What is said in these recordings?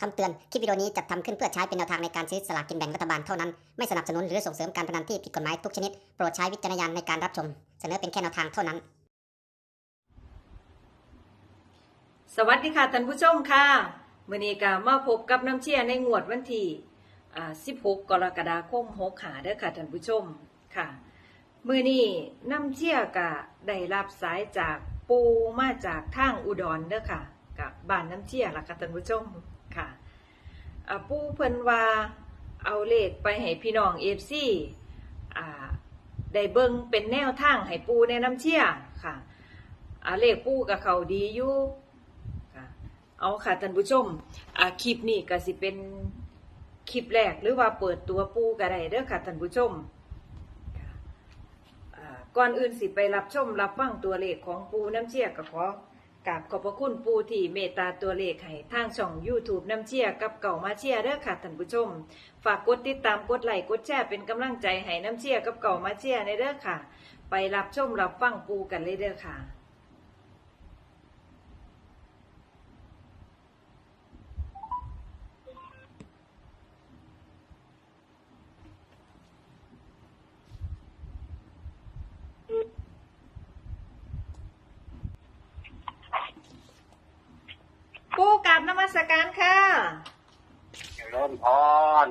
คำเตือน คลิปวิดีโอนี้จัดทำขึ้นเพื่อใช้เป็นแนวทางในการซื้อสลากกินแบ่งรัฐบาลเท่านั้น ไม่สนับสนุนหรือส่งเสริมการพนันที่ผิดกฎหมายทุกชนิด โปรดใช้วิจารณญาณในการรับชม เสนอเป็นแค่แนวทางเท่านั้น สวัสดีค่ะท่านผู้ชมค่ะมื่อนี้ก็มาพบกับน้ำเชี่ยในงวดวันที่16 กรกฎาคม6หาเด้อค่ะท่านผู้ชมค่ะมื่อนี้น้ำเชี่ยก็ได้รับสายจากปูมาจากทางอุดรเด้อค่ะกับบ้านน้ำเชี่ยล่ะค่ะท่านผู้ชม อ่าปูเพิ่นว่าเอาเลขไปให้พี่น้อง FC อ่าได้เบิ่งเป็นแนวทางให้ปูในน้ำเชี่ยค่ะอ่าเลขปูกับเขาดีอยู่ค่ะเอาค่ะท่านผู้ชมอ่าคลิปนี้ก็สิเป็นคลิปแรกหรือว่าเปิดตัวปูก็ได้เด้อค่ะท่านผู้ชมก่อนอื่นสิไปรับชมรับฟังตัวเลขของปูน้ำเชี่ยก็ขอ กับขอบพระคุณปูที่เมตตาตัวเลขให้ทางช่อง YouTube น้ำเชียกับเก่ามาเชียเด้อค่ะท่านผู้ชม ฝากกดติดตามกดไลค์กดแชร์เป็นกำลังใจให้น้ำเชียกับเก่ามาเชียในเด้อค่ะ ไปรับชมรับฟังปูกันเลยเด้อค่ะ ปูกราบนมัสการค่ะ เจริญ พร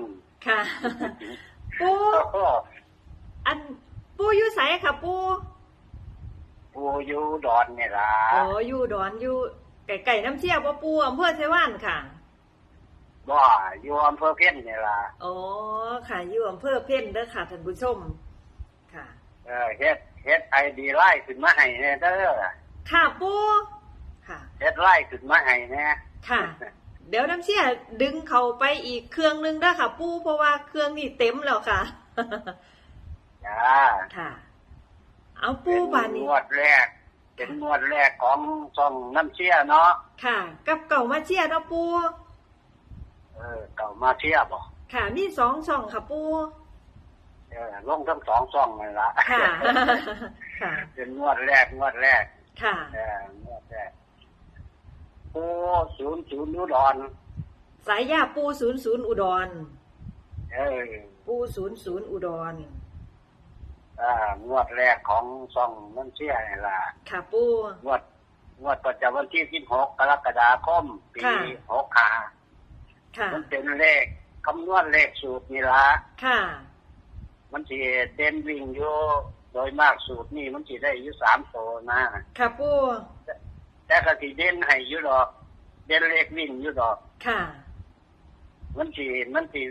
ค่ะ ปูอันปูอยู่ไสค่ะ ปูปูอยู่ดอนนี่ล่ะอ๋ออยู่ดอนอยู่ไก่ไก่น้ำเชี่ยวบ่ปูอำเภอไชว่านค่ะบ่อยู่อำเภอเพี้ยนนี่ล่ะอ๋อค่ะอยู่อำเภอเพ่นเด้อค่ะท่านผู้ชม ค่ะ เออเฮ็ดเฮ็ดไอดีไล่ขึ้นมาให้แน่เด้อค่ะปูค่ะเฮ็ดไล่ขึ้นมาให้แน่ค่ะ เดี๋ยวน้ำเชี่ยดึงเขาไปอีกเครื่องนึงเด้อค่ะ ปูเพราะว่าเครื่องนี่เต็มแล้วค่ะจ้าค่ะ เอาปูเป็นบานนี้งวดแรก เป็นงวดแรกของช่องน้ำเชี่ยเนาะค่ะ กับเก่ามาเชี่ยเนาะปูเออเก่ามาเชี่ยบ่ค่ะ มีสองช่องค่ะปูเออลงทั้งสองช่องเลยล่ะค่ะค่ะ เป็นงวดแรกงวดแรก ค่ะเอองวดแรก ปูศูนย์ศูนย์อุดรสายยาปูศูนย์ศูนย์อุดร เออปูศูนย์ศูนย์อุดร อ่างวดแรกของช่องน้ำเชี่ยนี่ล่ะค่ะปูงวดงวดประจำวันที่16กรกฎาคมปีค่ะ65ค่ะ มันเป็นเลขคำนวณเลขสูตรนี่ละค่ะ มันสิเด่นวิ่งอยู่โดยมากสูตรนี่มันสิได้อยู่สามตัวนะ ค่ะปู แต่ก็สิเด่นให้อยู่ดอก เด่นเลขวิ่งอยู่ดอก ค่ะ มันสิมันสิ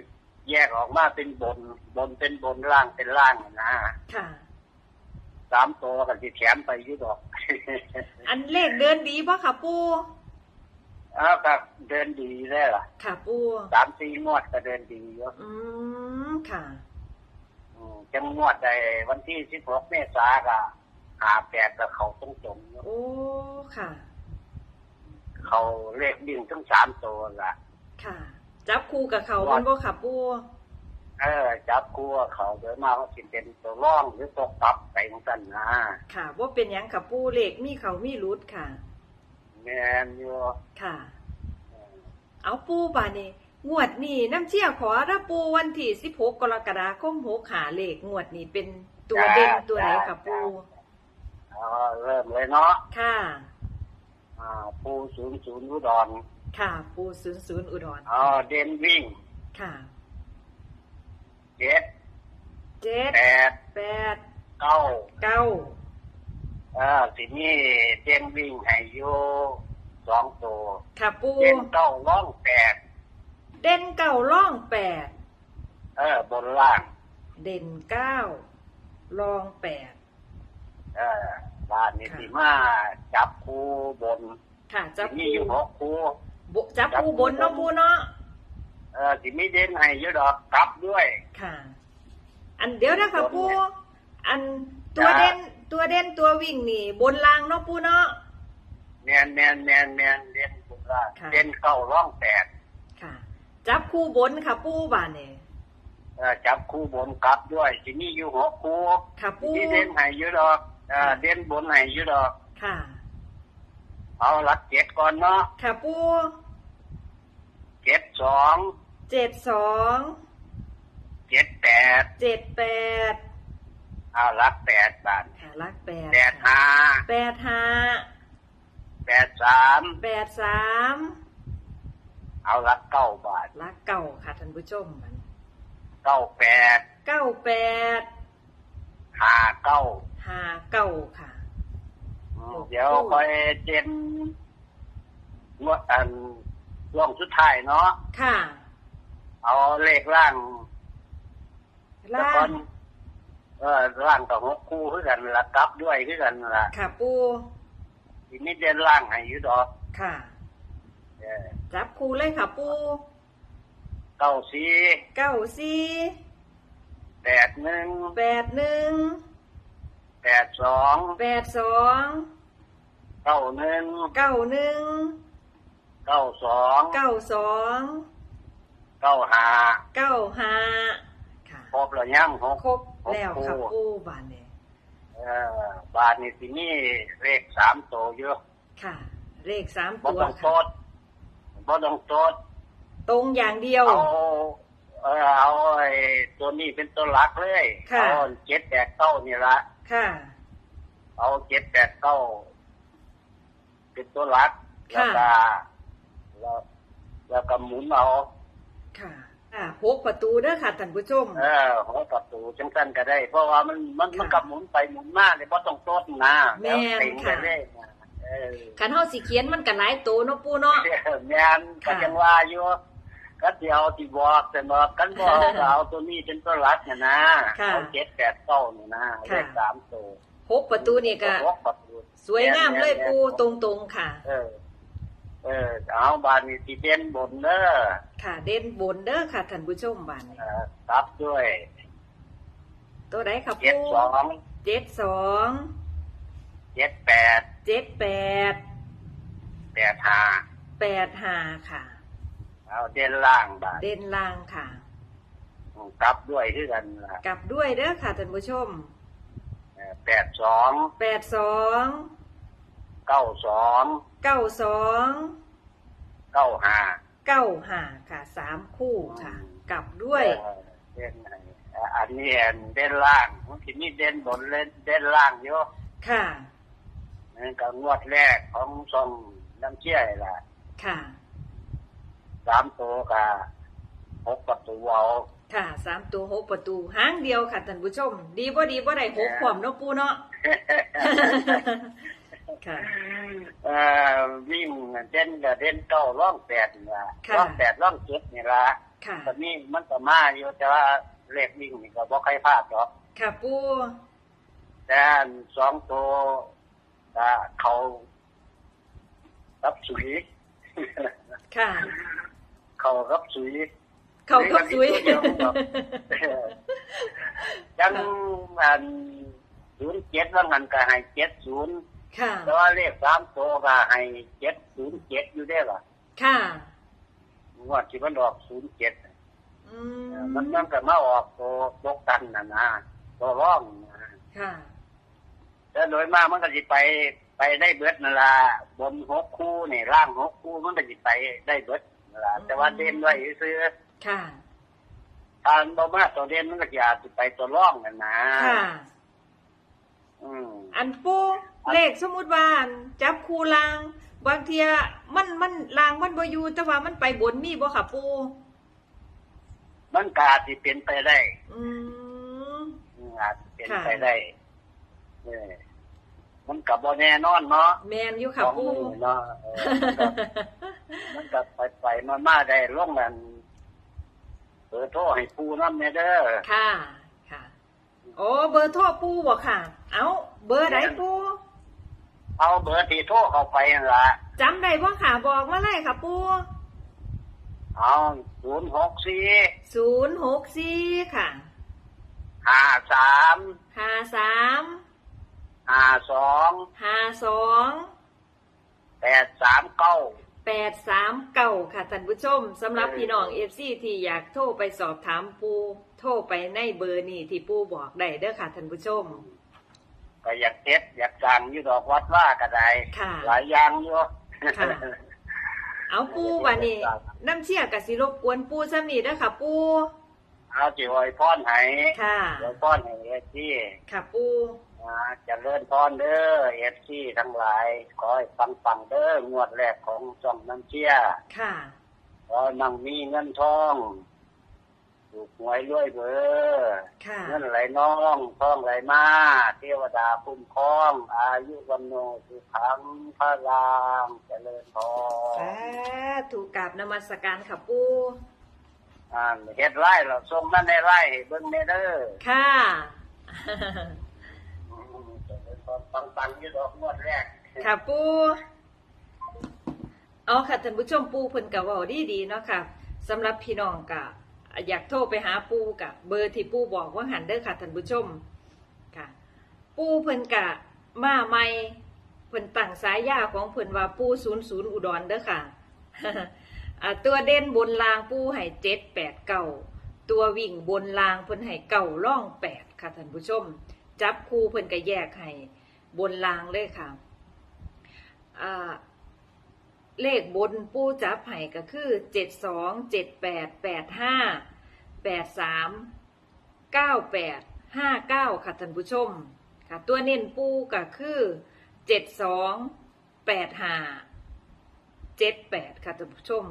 แยกออกมาเป็นบน บนเป็นบนล่างเป็นล่างนะค่ะ สามตัวก็สิแถมไปอยู่ดอก อันเลขเดินดีป่ะค่ะปูอ้าวก็เดินดีได้ล่ะ ค่ะปูสามสี่งวดก็เดินดีอยู่อืมค่ะ อืมจังงวดใดวันที่สิบหกเมษาก็ หาแปดกับเขาตรงตรงๆโอ้ค่ะ เขาเลขดิ่งทั้งสามตัวละค่ะ จับคู่กับเขาเป็นบ่ค่ะปูเออ จับคู่กับเขาโดยมากเขาสิเป็นตัวร่องหรือตัวปรับไปของสั้นนะค่ะว่าเป็นหยังค่ะปูเลขมีเขามีรุดค่ะแมนอยู่ค่ะ เอาปูบานี่งวดนี้น้ำเชี่ยขอรับปูวันที่16กรกฎาคม6หาเลขงวดนี้เป็นตัวเด่นตัวไหนค่ะปู เอาเริ่มเลยเนาะค่ะ อ่าปูศูนย์ศูนย์อุดรค่ะ ปูศูนย์ศูนย์อุดรอ๋อเด่นวิ่งค่ะเจ็ดเจ็ดแปดแปดเก้าเก้าเออสินี่เด่นวิ่งให้อยู่สองตัวค่ะปูเด่นเก้าร่องแปดเด่นเก้าล่องแปดเออบนล่าง เด่นเก้าลองแปด เออบ้านนี่ค่ะ สิมาจับคูบนค่ะ จับสิมีปูอยู่หกคูบุจับปูบนเนาะปูเนาะ เออสิมีเด่นให้อยู่ดอกกลับด้วย ค่ะ อันเดี๋ยวนะคะบนปูเนี่ยอันตัวจ้าเด่นตัวเด่นตัววิ่งนี่ บนรางเนาะปูเนาะ แมนแมนแมนแมนเด่นบุล่างค่ะ เด่นเข้าร่องแปดค่ะ จับคู่บนค่ะปูบานเนี่ยเออจับคูบนกลับด้วยสิมีอยู่หกคูค่ะสิปูมีเด่นให้อยู่ดอก เออเด่นบนให้อยู่ดอก ค่ะ เอาหลักเจ็ดก่อนเนาะค่ะปูเจ็ดสองเจ็ดสองเจ็ดแปดเจ็ดแปดเอารักแปดบาทค่ะลักแปดแปดห้าแปดห้าแปดสามแปดสามเอารักเก้าบาทลักเก่าค่ะท่านผู้ชมมันเก้าแปดเก้าแปดห้าเก้า ห้าเก้าค่ะอืมเดี๋ยวคอยเจนงวดอันช่วงสุดท้ายเนาะ ค่ะ เอาเลขล่างล่าแล้วก็เออล่างกับหกคู่คือกันละกลับด้วยคือกันละค่ะ ปูทีนี้เด่นล่างให้อยู่ดอกค่ะเออจับคูเลยค่ะ ปูเก้าสี่เก้าสี่แปดหนึ่งแปดหนึ่ง แปดสองแปดสองเก้าหนึ่งเก้าหนึ่งเก้าสองเก้าสองเก้าห้าเก้าห้าค่ะครบแล้วยังหกครบแล้วค่ะครบปูบานเนี่ยเออบาทนี่สินี่เลขสามตัวเยอะค่ะ เลขสามบ่ตัวต้องโตค่ะดบ่ต้องโตดตรงอย่างเดียวเอา เออเอาไอ้ตัวนี้เป็นตัวหลักเลยค่ะ เอาเจ็ดแปดเก้านี่ละค่ะ เอาเจ็ดแปดเก้าเป็นตัวหลักค่ะแล้วก็แล้วแล้วก็หมุนเอาค่ะค่ะหกประตูเด้อค่ะท่านผู้ชม เออหัวประตูจังสั้นก็ได้ เพราะว่ามันมันค่ะมันกับหมุนไปหมุนมาเลยบ่ต้องโตดนะแม่น ล้วเต็งไปค่ะเลยนะเออ คันเฮาสิเขียนมันกันหลายตัวเนาะปูเนาะ แม่นก็ค่ะจังว่าอยู่ ก็เดียวที่บอกแต่บอกกันบอกก็เอาตัวนี้เป็นตัวหลักเนี่ยนะค่ะเอาเจ็ดแปดเก้าเนี่ยนะค่ะเลขสามตัวหกประตูนี่ก็หประตูสวยงามเลยแม่นๆปูตรงๆค่ะ เออ เออเอาบานนี้ที่เด่นบนเด้อค่ะ เด่นบนเด้อค่ะท่านผู้ชมบานนี้เออรับด้วย ตัวใดค่ะเจ็ดปูสองเจ็ดสองเจ็ดแปดเจ็ดแปดแปดห้าแปดห้าค่ะ เอาเด่นล่างบานเด่นล่างค่ะ กลับด้วยที่กันล่ะกลับด้วยเด้อค่ะท่านผู้ชมเออแปดสองแปดสองเก้าสองเก้าสองเก้าห้าเก้าห้าค่ะสามคู่ค่ะ กลับด้วยเออเด่นไหนเอ่ออันนี้อันเด่นล่างบางทีนี่เด่นบนเล่นเด่นล่างเยอะค่ะนั่นก็งวดแรกของทรงน้ำเชี่ยล่ะ ค่ะ สามตัวกับหกประตูเอาค่ะสามตัวหกประตูห้างเดียวค่ะท่านผู้ชม ดีบ่ดีบ่ได้หกความเนาะปูเนาะค่ะเอ่อวิ่งเด่นกับเด่นเก้าร่องแปดนี่ละค่ะร่องแปดร่องเจ็ดนี่ละค่ะตอนนี้มันก็มาอยู่แต่ว่าเลขวิ่งนี่ก็บ่ใครพลาดหรอกค่ะปูแต่อันสองตัวก็เขารับสุยค่ะ เขารับสุยเขาก็สวยยังอันศูนย์เจ็ดว่างันก็ให้เจ็ดศูนย์ค่ะแต่ว่าเลขสามตัวก็ให้เจ็ดศูนย์เจ็ดอยู่ได้ป่ะค่ะงวดที่มันออกศูนย์เจ็ดอืมมันมันก็มาออกตัวตกกันนะนะตัวร่องนะค่ะแต่โดยมากมันก็จะไปไปได้เบิดนั่นละบนหกคู่นี่ร่างหกคู่มันก็จะไปได้เบิดนั่น ละแต่ว่าเด่นไว้ซื้อค่ะทานบ่มาตัวเด่นมันก็จะอาจจะไปตัวร่องกันนะค่ะ อืมอันปูเลขสมมุติว่าอันจับคู่ลาง บางเทียมันมันลางมันบ่อยู่แต่ว่ามันไปบนมีบ่ค่ะปูมันก็อาจจะเป็นไปได้อืม อืมอาจจะเป็นค่ะไปได้เออมันกับบ่แน่นอนเนาะแมนอยู่ค่ะของปูมือเนาะเออ มันก็ไปไปมามาได้ร่วงกันเปิดโทรให้ปูน้ำเนเด้อค่ะ ค่ะ โอ้เบอร์โทรปูบ่ค่ะ เอาเบอร์ไหนปู เอาเบอร์ที่โทรเข้าไปนั่นละจำได้บ่ค่ะบอกมาเลยค่ะปูเอาศูนย์หกสี่ศูนย์หกสี่ค่ะห้าสามห้าสามห้าสองห้าสองแปดสามเก้า แปดสามเก้าค่ะท่านผู้ชมสำหรับพี่น้องเอฟซีที่อยากโทรไปสอบถามปูโทรไปในเบอร์นี่ที่ปูบอกได้เด้อค่ะท่านผู้ชม ก็อยากเท็ดอยากสั่งอยู่ดอกวัดว่าก็ได้ค่ะ หลายอย่างอยู่ค่ะ เอเอาปูวันนี้น้ำเชี่ยกับสิรบกวนปูซ้ำนี่เด้อค่ะ ปูเอาจิไว้พรให้ค่ะไว้พรให้เอฟซีค่ะปู นะเจะเลื่อนพรเด้อเอฟซีทั้งหลาย ขอให้ฟังฟังๆเด้องวดแรกของจอมน้ำเชี่ยค่ะขอให้มั่งมีเงินทองถูกหวยรวยเบอร์ค่ะเงินไหลน้องทองไหลมา เทวดาคุ้มครอง อายุวันโนสุขังพระรางเจริญพรสาถูกกับนมัสการค่ะปูอ่าเฮ็ดไร่เราส่งนั่นในไร่ให้เบิ่งในเด้อค่ะอืมเจริญพร ปังๆอยู่ดอกงวดแรกค่ะปูเอาค่ะท่านผู้ชมปูเพิ่นกะเว้าดีดีๆเนาะค่ะสำหรับพี่น้องกะอยากโทรไปหาปูกะเบอร์ที่ปูบอกว่าหันเด้อค่ะท่านผู้ชมค่ะ ปูเพิ่นกะมาใหม่เพิ่นตั้งสายยาของเพิ่นว่าปู00อุดรเด้อค่ะ อ่าตัวเด่นบนรางปูให้เจ็ดแปดเก้าตัววิ่งบนรางเพิ่นให้เก้าล่องแปดค่ะท่านผู้ชม จับคู่เพิ่นก็แยกให้ บนรางเลยค่ะเลขบนปูจับให้ก็คือเจ็ดสองเจ็ดแปดแปดห้าแปดสามเก้าแปดห้าเก้าค่ะท่านผู้ชมค่ะตัวเน้นปูก็คือเจ็ดสองแปดห้าเจ็ดแปดค่ะท่านผู้ชม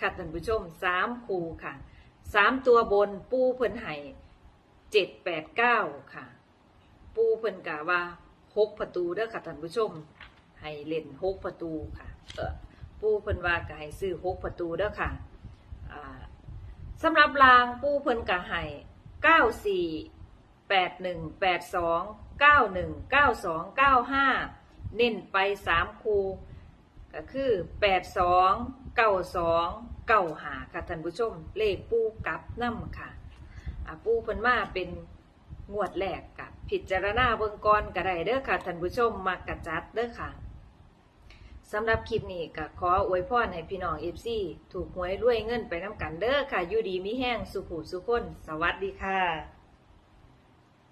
ค่ะท่านผู้ชมสามคูค่ะสามตัวบนปูเพิ่นไห้เจ็ดแปดเก้าค่ะ ปูเพิ่นกะว่า หกประตูเด้อค่ะท่านผู้ชม ให้เล่นหกประตูค่ะเออปูเพิ่นว่ากะให้ซื้อหกประตูเด้อค่ะอ่าสำหรับรางปูเพิ่นกะให้เก้าสี่แปดหนึ่งแปดสองเก้าหนึ่งเก้าสองเก้าห้าเน้นไปสามคูก็คือแปดสองเก้าสองเก้าหาค่ะท่านผู้ชม เลขปูกับน้ำค่ะอ่าปูเพิ่นมาเป็น งวดแรกกับพิจารณาเบิ่งก่อนก็ได้เด้อค่ะท่านผู้ชมมากระจัดเด้อค่ะสำหรับคลิปนี้ก็ขออวยพรให้พี่น้องเอฟซีถูกหวยรวยเงินไปน้ำกันเด้อค่ะอยู่ดีมีแห้งสุขุสุขคน สวัสดีค่ะ